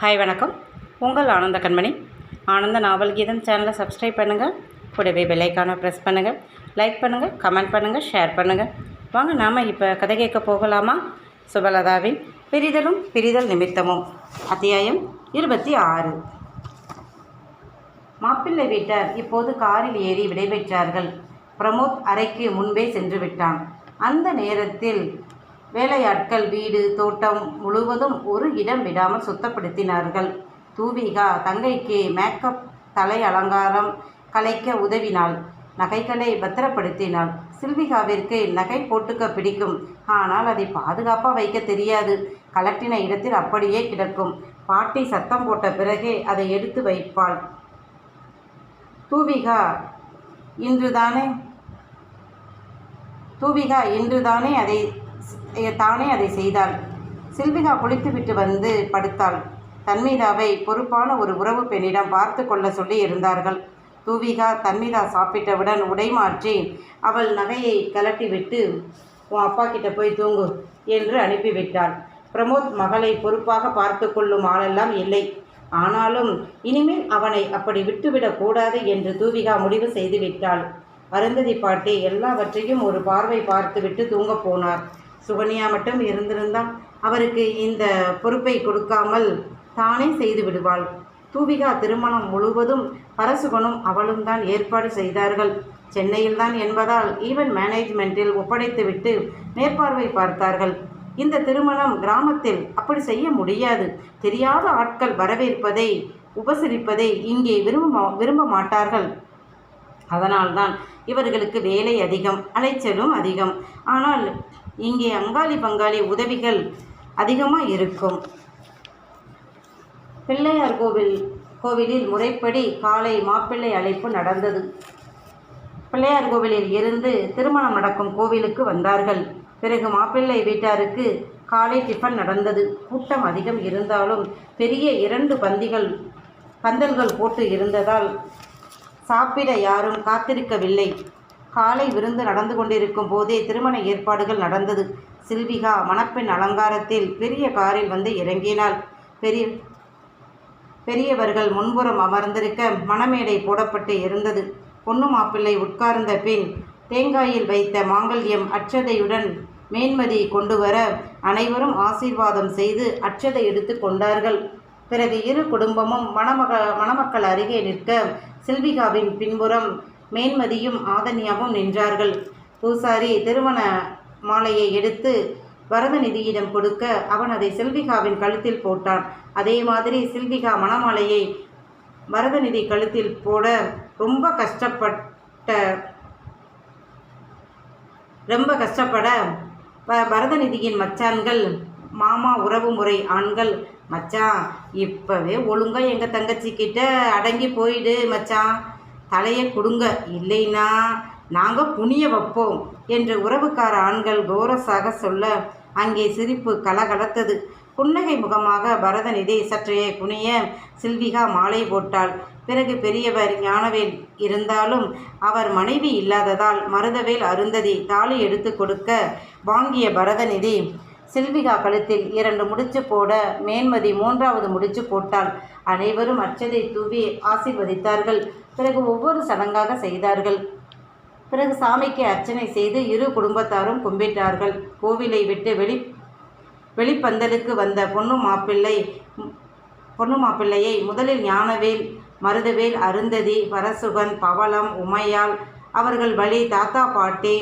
Hi வணக்கம். உங்கள் ஆனந்த கண்மணி. ஆனந்த நாவல் கீதம் சேனலை சப்ஸ்கிரைப் பண்ணுங்கள் கூடவே பெல்லைக்கான ப்ரெஸ் பண்ணுங்கள் லைக் பண்ணுங்கள் கமெண்ட் பண்ணுங்கள் ஷேர் பண்ணுங்கள் வாங்க நாம் இப்போ கதை கேட்க போகலாமா? சுபலதாவின் பிரிதலும் பிரிதல் நிமித்தமும் அத்தியாயம் இருபத்தி ஆறு. மாப்பிள்ளை வீட்டார் இப்போது காரில் ஏறி விடைபெற்றார்கள். பிரமோத் அறைக்கு முன்பே சென்று விட்டான். அந்த நேரத்தில் வேலையாட்கள் வீடு தோட்டம் முழுவதும் ஒரு இடம் விடாமல் சுத்தப்படுத்தினார்கள். தூவிகா தங்கைக்கு மேக்கப் தலை அலங்காரம் கலைக்க உதவினாள் நகைகளை பத்திரப்படுத்தினாள். சில்விகாவிற்கு நகை போட்டுக்க பிடிக்கும். ஆனால் அதை பாதுகாப்பாக வைக்க தெரியாது. கலட்டின இடத்தில் அப்படியே கிடக்கும். பாட்டி சத்தம் போட்ட பிறகே அதை எடுத்து வைப்பாள். தூவிகா இன்றுதானே? தூவிகா இன்றுதானே அதை தானே அதை செய்தாள். சில்விகா குளித்துவிட்டு வந்து படுத்தாள். தன்மீதாவை பொறுப்பான ஒரு உறவு பெண்ணிடம் பார்த்து கொள்ள சொல்லி இருந்தார்கள். தூவிகா தன்மீதா சாப்பிட்டவுடன் உடை மாற்றி அவள் நகையை கலட்டிவிட்டு உன் அப்பா கிட்ட போய் தூங்கு என்று அனுப்பிவிட்டாள். பிரமோத் மகளை பொறுப்பாக பார்த்து கொள்ளும் ஆளெல்லாம் இல்லை. ஆனாலும் இனிமேல் அவனை அப்படி விட்டுவிடக் கூடாது என்று தூவிகா முடிவு செய்து விட்டாள் அருந்ததி பாட்டி எல்லாவற்றையும் ஒரு பார்வை பார்த்துவிட்டு தூங்கப் போனார். சுகன்யா மட்டும் இருந்திருந்தால் அவருக்கு இந்த பொறுப்பை கொடுக்காமல் தானே செய்து விடுவாள். தூவிகா திருமணம் முழுவதும் பரசுகனும் அவளும் தான் ஏற்பாடு செய்தார்கள். சென்னையில்தான் என்பதால் ஈவன் மேனேஜ்மெண்ட்டில் ஒப்படைத்துவிட்டு மேற்பார்வை பார்த்தார்கள். இந்த திருமணம் கிராமத்தில் அப்படி செய்ய முடியாது. தெரியாத ஆட்கள் வரவேற்பதை உபசரிப்பதை இங்கே விரும்ப விரும்ப மாட்டார்கள். அதனால்தான் இவர்களுக்கு வேலை அதிகம் அலைச்சலும் அதிகம். ஆனால் இங்கே அங்காளி பங்காளி உதவிகள் அதிகமாக இருக்கும். பிள்ளையார் கோவில் கோவிலில் முறைப்படி காலை மாப்பிள்ளை அழைப்பு நடந்தது. பிள்ளையார் கோவிலில் இருந்து திருமணம் நடக்கும் கோவிலுக்கு வந்தார்கள். பிறகு மாப்பிள்ளை வீட்டாருக்கு காலை டிஃபன் நடந்தது. கூட்டம் அதிகம் இருந்தாலும் பெரிய இரண்டு பந்திகள் பந்தல்கள் போட்டு இருந்ததால் சாப்பிட யாரும் காத்திருக்கவில்லை. காலை விருந்து நடந்து கொண்டிருக்கும் போதே திருமண ஏற்பாடுகள் நடந்தது. சில்விகா மணப்பெண் அலங்காரத்தில் பெரிய காரில் வந்து இறங்கினாள். பெரிய பெரியவர்கள் முன்புறம் அமர்ந்திருக்க மணமேடை போடப்பட்டு இருந்தது. பொண்ணு மாப்பிள்ளை உட்கார்ந்த பின் தேங்காயில் வைத்த மாங்கல்யம் அச்சதையுடன் மேன்மதி கொண்டு வர அனைவரும் ஆசீர்வாதம் செய்து அச்சதை எடுத்து கொண்டார்கள். பிறகு இரு குடும்பமும் மணமக மணமக்கள் அருகே நிற்க சில்விகாவின் பின்புறம் மேன்மதியும் ஆதன்யாவும் நின்றார்கள். பூசாரி திருமண மாலையை எடுத்து வரதநிதியிடம் கொடுக்க அவன் அதை சில்விகாவின் கழுத்தில் போட்டான். அதே மாதிரி சில்விகா மணமாலையை வரதநிதி கழுத்தில் போட ரொம்ப கஷ்டப்பட்ட ரொம்ப கஷ்டப்பட பரதநிதியின் மச்சான்கள் மாமா உறவு முறை ஆண்கள் மச்சான் இப்போவே ஒழுங்காக எங்கள் தங்கச்சிக்கிட்ட அடங்கி போயிடு மச்சான். தலையை கொடுங்க. இல்லைன்னா நாங்கள் புனிய வைப்போம் என்று உறவுக்கார ஆண்கள் கோரஸாக சொல்ல அங்கே சிரிப்பு கலகலத்தது. புன்னகை முகமாக பரதநிதி சற்றையே குனிய சில்விகா மாலை போட்டாள். பிறகு பெரியவர் ஞானவேல் இருந்தாலும் அவர் மனைவி இல்லாததால் மருதவேல் அருந்ததி தாலி எடுத்து கொடுக்க வாங்கிய பரதநிதி சில்விகா கழுத்தில் இரண்டு முடிச்சு போட மேன்மதி மூன்றாவது முடிச்சு போட்டாள். அனைவரும் அச்சதை தூவி ஆசிர்வதித்தார்கள். பிறகு ஒவ்வொரு சடங்காக செய்தார்கள். பிறகு சாமிக்கு அர்ச்சனை செய்து இரு குடும்பத்தாரும் கும்பிட்டார்கள். கோவிலை விட்டு வெளி வெளிப்பந்தலுக்கு வந்த பொண்ணு மாப்பிள்ளை பொண்ணு மாப்பிள்ளையை முதலில் ஞானவேல் மருதவேல் அருந்ததி பரசுகன் பவளம் உமையால் அவர்கள் வழி தாத்தா பாட்டி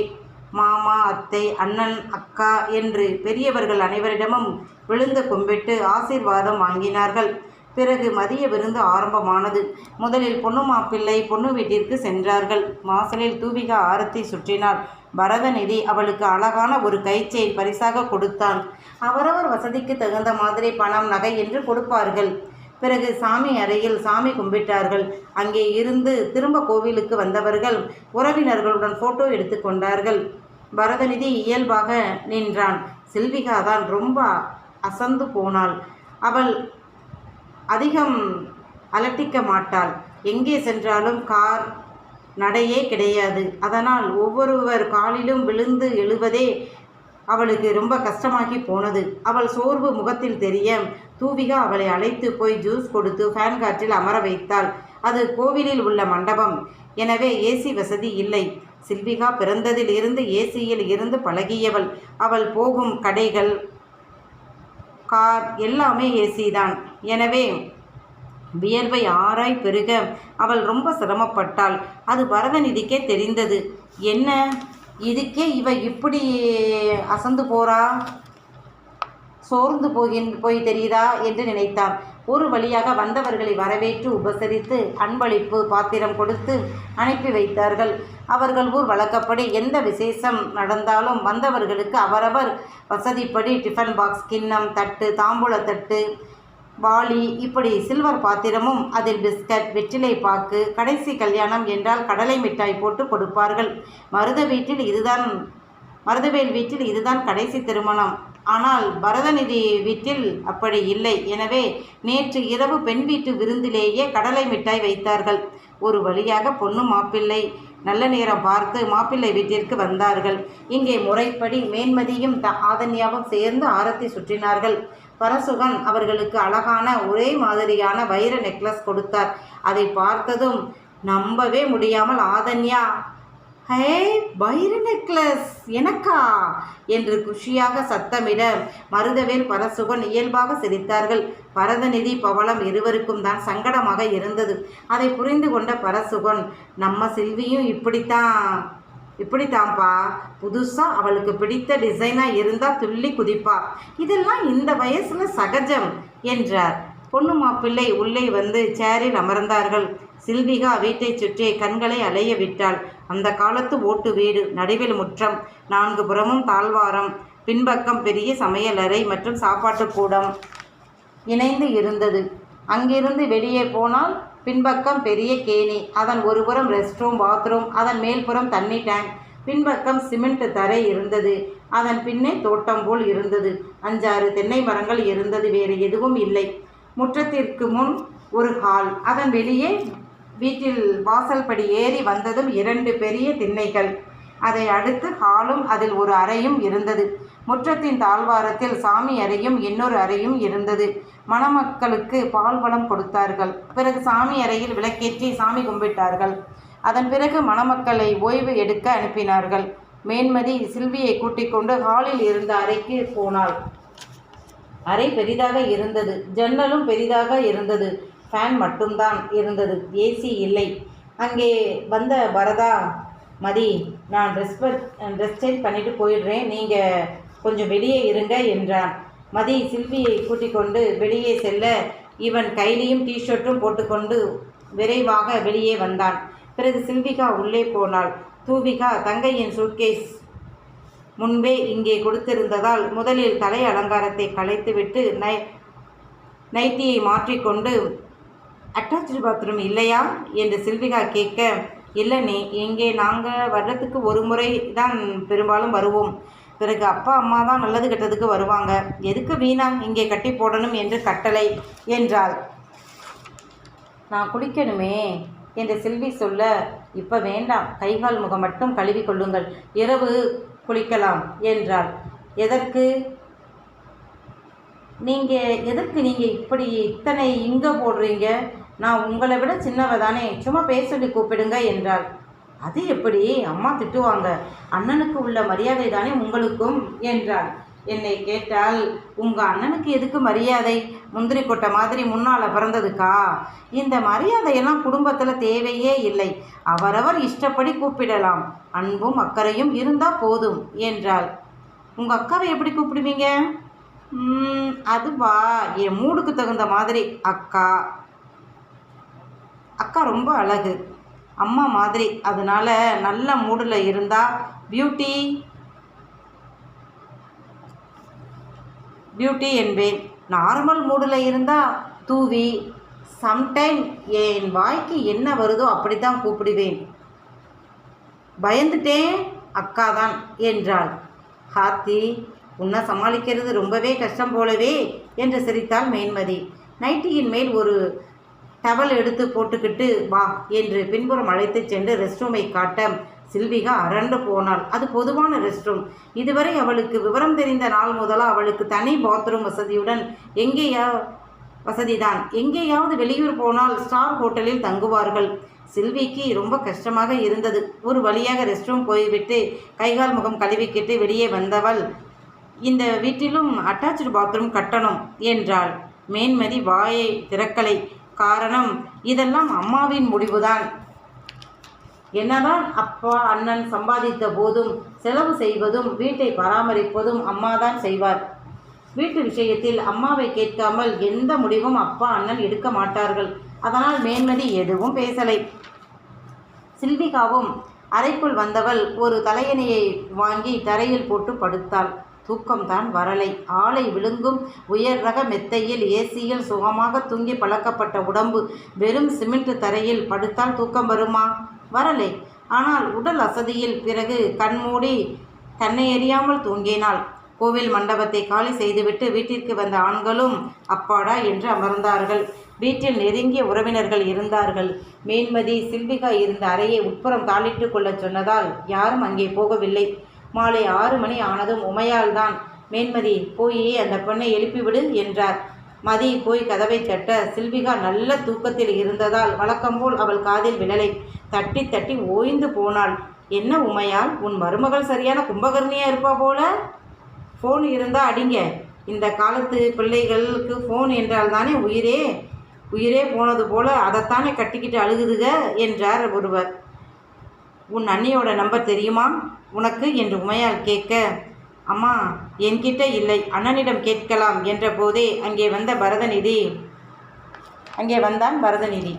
மாமா அத்தை அண்ணன் அக்கா என்று பெரியவர்கள் அனைவரிடமும் விழுந்து கும்பிட்டு ஆசீர்வாதம் வாங்கினார்கள். பிறகு மதிய விருந்து ஆரம்பமானது. முதலில் பொண்ணு மாப்பிள்ளை பொண்ணு வீட்டிற்கு சென்றார்கள். வாசலில் தூவிகா ஆரத்தி சுற்றினாள். பரதநிதி அவளுக்கு அழகான ஒரு கைச்செயின் பரிசாக கொடுத்தான். அவரவர் வசதிக்கு தகுந்த மாதிரி பணம் நகை என்று கொடுப்பார்கள். பிறகு சாமி அறையில் சாமி கும்பிட்டார்கள். அங்கே இருந்து திரும்ப கோவிலுக்கு வந்தவர்கள் உறவினர்களுடன் ஃபோட்டோ எடுத்துக்கொண்டார்கள் பரதநிதி இயல்பாக நின்றான். சில்விகா தான் ரொம்ப அசந்து போனாள். அவள் அதிகம் அலட்டிக்க மாட்டாள். எங்கே சென்றாலும் கார் நடையே கிடையாது. அதனால் ஒவ்வொருவர் காலிலும் விழுந்து எழுவதே அவளுக்கு ரொம்ப கஷ்டமாகி போனது. அவள் சோர்வு முகத்தில் தெரிய தூவிகா அவளை அழைத்து போய் ஜூஸ் கொடுத்து ஃபேன் காற்றில் அமர வைத்தாள். அது கோவிலில் உள்ள மண்டபம். எனவே ஏசி வசதி இல்லை. சில்விகா பிறந்ததில் இருந்து ஏசியில் இருந்து பழகியவள். அவள் போகும் கடைகள் கார் எல்லாமே ஏசி தான். எனவே வியர்வை ஆராய் பெருக அவள் ரொம்ப சிரமப்பட்டாள். அது பரதநிதிக்கே தெரிந்தது. என்ன? இதுக்கே இவ இப்படி அசந்து போறா? சோர்ந்து போகின் போய் தெரியுதா? என்று நினைத்தான். ஒரு வழியாக வந்தவர்களை வரவேற்று உபசரித்து அன்பளிப்பு பாத்திரம் கொடுத்து அனுப்பி வைத்தார்கள். அவர்கள் ஊர் வழக்கப்படி எந்த விசேஷம் நடந்தாலும் வந்தவர்களுக்கு அவரவர் வசதிப்படி டிஃபன் பாக்ஸ் கிண்ணம் தட்டு தாம்பூல தட்டு வாளி இப்படி சில்வர் பாத்திரமும் அதில் பிஸ்கட் வெற்றிலை பாக்கு கடைசி கல்யாணம் என்றால் கடலை மிட்டாய் போட்டு கொடுப்பார்கள். மருத வீட்டில் இதுதான் மருதவேல் வீட்டில் இதுதான் கடைசி திருமணம். ஆனால் பரதநிதி வீட்டில் அப்படி இல்லை. எனவே நேற்று இரவு பெண் வீட்டு விருந்திலேயே கடலை மிட்டாய் வைத்தார்கள். ஒரு வழியாக பொண்ணு மாப்பிள்ளை நல்ல நேரம் பார்த்து மாப்பிள்ளை வீட்டிற்கு வந்தார்கள். இங்கே முறைப்படி மேன்மதியும் த ஆதன்யாவும் சேர்ந்து ஆரத்தி சுற்றினார்கள். பரசுகன் அவர்களுக்கு அழகான ஒரே மாதிரியான வைர நெக்லஸ் கொடுத்தார். அதை பார்த்ததும் நம்பவே முடியாமல் ஆதன்யா ஹே வைர நெக்லஸ் எனக்கா? என்று குஷியாக சத்தமிட மருதவேல் பரசுகன் இயல்பாக சிரித்தார்கள். பரதநிதி பவளம் இருவருக்கும் தான் சங்கடமாக இருந்தது. அதை புரிந்து கொண்ட பரசுகன் நம்ம செல்வியும் இப்படித்தான். இப்படித்தான்ப்பா புதுசாக அவளுக்கு பிடித்த டிசைனாக இருந்தால் துள்ளி குதிப்பா. இதெல்லாம் இந்த வயசில் சகஜம் என்றார். பொண்ணு மாப்பிள்ளை உள்ளே வந்து சேரில் அமர்ந்தார்கள். சில்விகா வீட்டைச் சுற்றி கண்களை அலைய விட்டாள். அந்த காலத்து ஓட்டு வீடு நடுவில் முற்றம் நான்கு புறமும் தாழ்வாரம் பின்பக்கம் பெரிய சமையலறை மற்றும் சாப்பாட்டு கூடம் இணைந்து இருந்தது. அங்கிருந்து வெளியே போனால் பின்பக்கம் பெரிய கேணி அதன் ஒருபுறம் ரெஸ்ட் ரூம் பாத்ரூம் அதன் மேல்புறம் தண்ணி டேங்க். பின்பக்கம் சிமெண்ட் தரை இருந்தது. அதன் பின்னே தோட்டம் போல் இருந்தது. அஞ்சாறு தென்னை மரங்கள் இருந்தது. வேறு எதுவும் இல்லை. முற்றத்திற்கு முன் ஒரு ஹால். அதன் வெளியே வீட்டில் வாசல்படி ஏறி வந்ததும் இரண்டு பெரிய திண்ணைகள். அதை அடுத்து ஹாலும் அதில் ஒரு அறையும் இருந்தது. முற்றத்தின் தாழ்வாரத்தில் சாமி அறையும் இன்னொரு அறையும் இருந்தது. மணமக்களுக்கு பால் வளம் கொடுத்தார்கள். பிறகு சாமி அறையில் விளக்கேற்றி சாமி கும்பிட்டார்கள். அதன் பிறகு மணமக்களை ஓய்வு எடுக்க அனுப்பினார்கள். மேன்மதி சில்வியை கூட்டிக் கொண்டு ஹாலில் இருந்த அறைக்கு போனாள். அறை பெரிதாக இருந்தது. ஜன்னலும் பெரிதாக இருந்தது. ஃபேன் மட்டும்தான் இருந்தது. ஏசி இல்லை. அங்கே வந்த பரதா மதி நான் ட்ரெஸ் ட்ரெஸ் சேஞ்ச் பண்ணிட்டு போயிடுறேன். நீங்கள் கொஞ்சம் வெளியே இருங்க என்றான். மதி சில்வியை கூட்டிக் கொண்டு வெளியே செல்ல இவன் கைலியும் டிஷர்ட்டும் போட்டுக்கொண்டு விரைவாக வெளியே வந்தான். பிறகு சில்விகா உள்ளே போனாள். தூவிகா தங்கையின் சூட்கேஸ் முன்பே இங்கே கொடுத்திருந்ததால் முதலில் தலை அலங்காரத்தை களைத்துவிட்டு நை நைட்டியை மாற்றிக்கொண்டு அட்டாச்சு பாத்ரூம் இல்லையா? என்று சில்விகா கேட்க இல்லைனே இங்கே நாங்கள் வர்றதுக்கு ஒரு முறை தான் பெரும்பாலும் வருவோம். பிறகு அப்பா அம்மா தான் நல்லது கெட்டதுக்கு வருவாங்க. எதுக்கு வீணா இங்கே கட்டி போடணும் என்று கட்டளை என்றாள். நான் குளிக்கணுமே என்று செல்வி சொல்ல இப்போ வேண்டாம். கைகால் முகம் மட்டும் கழுவி கொள்ளுங்கள். இரவு குளிக்கலாம் என்றாள். எதற்கு? நீங்கள் எதற்கு நீங்கள் இப்படி இத்தனை இங்கே போடுறீங்க? நான் உங்களை விட சின்னவ தானே. சும்மா பேர் சொல்லி கூப்பிடுங்க என்றாள். அது எப்படி? அம்மா திட்டுவாங்க. அண்ணனுக்கு உள்ள மரியாதை தானே உங்களுக்கும்? என்றாள். என்னை கேட்டால் உங்கள் அண்ணனுக்கு எதுக்கு மரியாதை? முந்திரி கொட்டை மாதிரி முன்னால் பிறந்ததுக்கா? இந்த மரியாதையெல்லாம் குடும்பத்தில் தேவையே இல்லை. அவரவர் இஷ்டப்படி கூப்பிடலாம். அன்பும் அக்கறையும் இருந்தால் போதும் என்றாள். உங்கள் அக்காவை எப்படி கூப்பிடுவீங்க? அதுவா? என் மூடுக்கு தகுந்த மாதிரி. அக்கா. அக்கா ரொம்ப அழகு. அம்மா மாதிரி. அதனால நல்ல மூடில் இருந்தால் பியூட்டி பியூட்டி என்பேன். நார்மல் மூடில் இருந்தால் தூவி சம்டைம் என் வாய்க்கு என்ன வருதோ அப்படி தான் கூப்பிடுவேன். பயந்துட்டேன் அக்கா தான் என்றாள். ஹாத்தி உன்னை சமாளிக்கிறது ரொம்பவே கஷ்டம் போலவே என்று சிரித்தாள் மேன்மதி. நைட்டியின் மேல் ஒரு டவல் எடுத்து போட்டுக்கிட்டு வா என்று பின்புறம் அழைத்துச் சென்று ரெஸ்ட் ரூமை காட்ட சில்விகா அரண்டு போனாள். அது பொதுவான ரெஸ்ட் ரூம் இதுவரை அவளுக்கு விவரம் தெரிந்த நாள் முதலா அவளுக்கு தனி பாத்ரூம் வசதியுடன் எங்கேயா வசதிதான். எங்கேயாவது வெளியூர் போனால் ஸ்டார் ஹோட்டலில் தங்குவார்கள். சில்விக்கு ரொம்ப கஷ்டமாக இருந்தது. ஒரு வழியாக ரெஸ்ட் ரூம் போய்விட்டு கைகால் முகம் கழுவிக்கிட்டு வெளியே வந்தவள் இந்த வீட்டிலும் அட்டாச்சு பாத்ரூம் கட்டணும் என்றாள். மேன்மதி வாயை திறக்கலை. காரணம் இதெல்லாம் அம்மாவின் முடிவுதான். என்னதான் அப்பா அண்ணன் சம்பாதித்த போதும் செலவு செய்வதும் வீட்டை பராமரிப்பதும் அம்மாதான் செய்வார். வீட்டு விஷயத்தில் அம்மாவை கேட்காமல் எந்த முடிவும் அப்பா அண்ணன் எடுக்க மாட்டார்கள். அதனால் மேன்மதி எதுவும் பேசலை. சில்விகாவும் அறைக்குள் வந்தவள் ஒரு தலையணையை வாங்கி தரையில் போட்டு படுத்தாள். தூக்கம்தான் வரலை. ஆளை விழுங்கும் உயர் ரக மெத்தையில் ஏசியில் சுகமாக தூங்கி பழக்கப்பட்ட உடம்பு வெறும் சிமெண்ட் தரையில் படுத்தால் தூக்கம் வருமா? வரலை. ஆனால் உடல் அசதியில் பிறகு கண்மூடி தன்னை எறியாமல் தூங்கினாள். கோவில் மண்டபத்தை காலி செய்துவிட்டு வீட்டிற்கு வந்த ஆண்களும் அப்பாடா என்று அமர்ந்தார்கள். வீட்டில் நெருங்கிய உறவினர்கள் இருந்தார்கள். மேன்மதி சில்விகா இருந்த அறையை உட்புறம் தாளிட்டு கொள்ளச் சொன்னதால் யாரும் அங்கே போகவில்லை. மாலை ஆறு மணி ஆனதும் உமையால் தான் மேன்மதி போய் அந்த பெண்ணை எழுப்பிவிடு என்றார். மதி போய் கதவை தட்ட. சில்விகா நல்ல தூக்கத்தில் இருந்ததால் வழக்கம்போல் அவள் காதில் விழலை. தட்டி தட்டி ஓய்ந்து போனாள். என்ன உமையால் உன் மருமகள் சரியான கும்பகர்ணியாக இருப்பா போல? ஃபோன் இருந்தால் அடிங்க. இந்த காலத்து பிள்ளைகளுக்கு ஃபோன் என்றால் தானே உயிரே? உயிரே போனது போல அதைத்தானே கட்டிக்கிட்டு அழுகுதுக? என்றார் ஒருவர். உன் அண்ணியோட நம்பர் தெரியுமா? உனக்கு என்று உமையால் கேட்க அம்மா என்கிட்ட இல்லை அண்ணனிடம் கேட்கலாம் என்ற போதே அங்கே வந்த பரதநிதி அங்கே வந்தான் பரதநிதி.